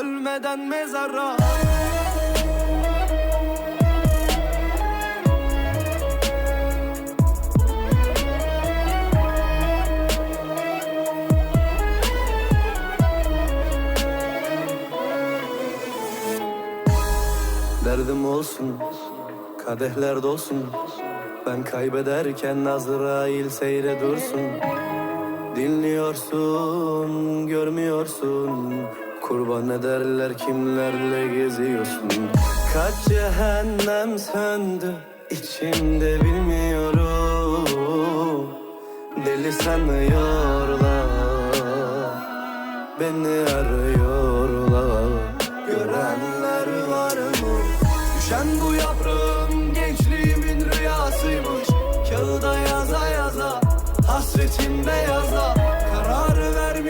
Ölmeden mezara. Derdim olsun, kadehler dolsun. Ben kaybederken Azrail seyre dursun. Dinliyorsun, görmüyorsun Kurban ederler kimlerle geziyorsun? Kaç cehennem söndü içimde bilmiyorum. Deli sanıyorlar Beni arıyorlar. Görenler var mı? Düşen bu yaprağım gençliğimin rüyasıymış. Kağıda yaza yaza Hasretim beyaza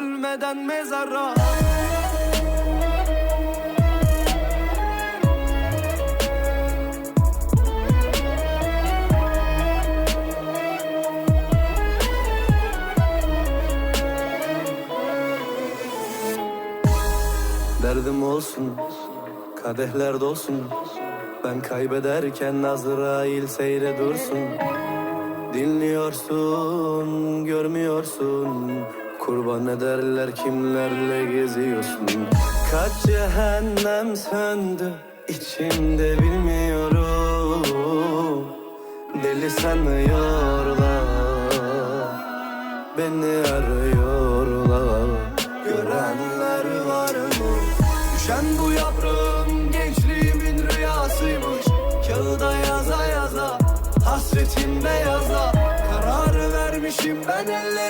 Ölmeden mezara. Derdim olsun, kadehler dolsun. Ben kaybederken Azrail seyre dursun. Dinliyorsun, görmüyorsun Kurban ederler kimlerle geziyorsun. Kaç cehennem söndü içimde bilmiyorum. Deli sanıyorlar Beni arıyorlar. Görenler var mı? Düşen bu yaprağım gençliğimin rüyasıymış. Kağıda yaza yaza Hasretim beyaza Kararı vermişim ben ellerimse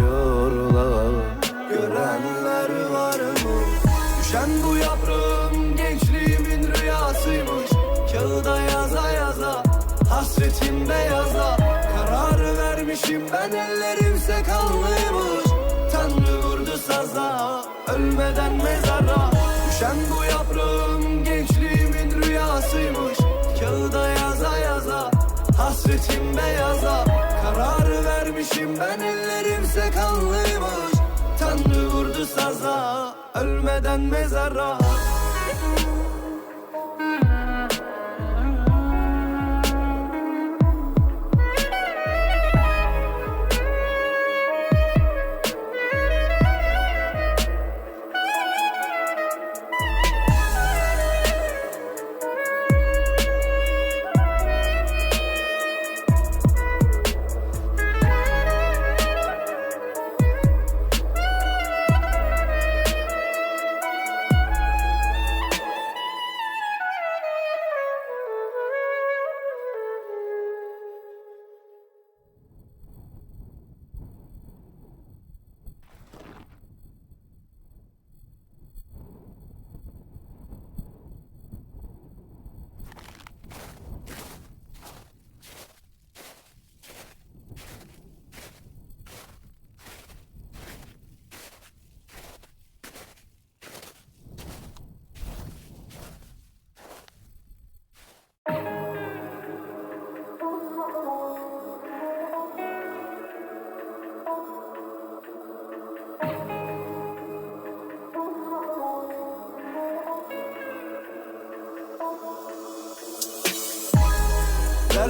Düşen bu yaprağım gençliğimin rüyasıymış. Kağıda yaza yaza Hasretim beyaza. Kararı vermişim ben ellerimse kanlıymış Tanrı vurdu saza Ölmeden mezara. Düşen bu yaprağım gençliğimin rüyasıymış. Kağıda yaza yaza Hasretim beyaza. Kararı vermişim ben ellerimse kanlıymış Tanrı vurdu saza Ölmeden mezara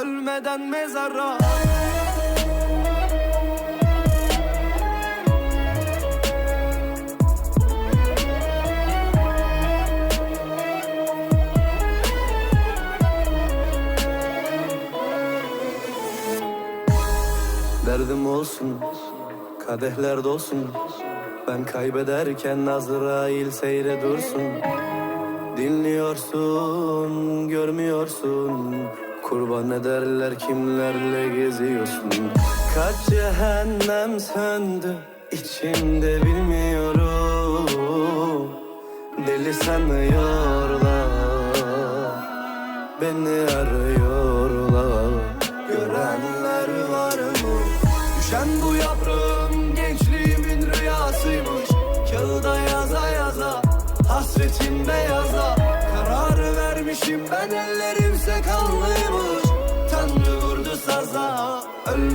Ölmeden mezara. Derdim olsun, kadehler dolsun. Ben kaybederken Azrail seyre dursun. Dinliyorsun, görmüyorsun Kurban ederler kimlerle geziyorsun? Kaç cehennem söndü içimde bilmiyorum. Deli sanıyorlar Beni arıyorlar. Görenler var mı? Düşen bu yaprağım gençliğimin rüyasıymış. Kağıda yaza yaza Hasretim beyaza Kararı vermişim ben ellerimse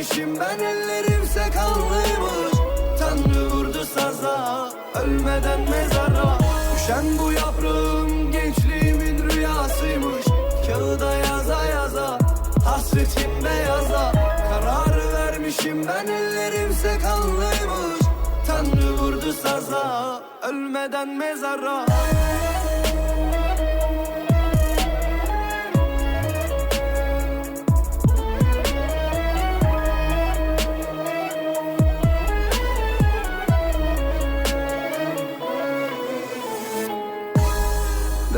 Vermişim ben ellerimse kanlıymış Tanrı vurdu saza Ölmeden mezara. Düşen bu yaprağım gençliğimin rüyasıymış. Kağıda yaza yaza Hasretim beyaza Kararı vermişim ben ellerimse kanlıymış Tanrı vurdu saza Ölmeden mezara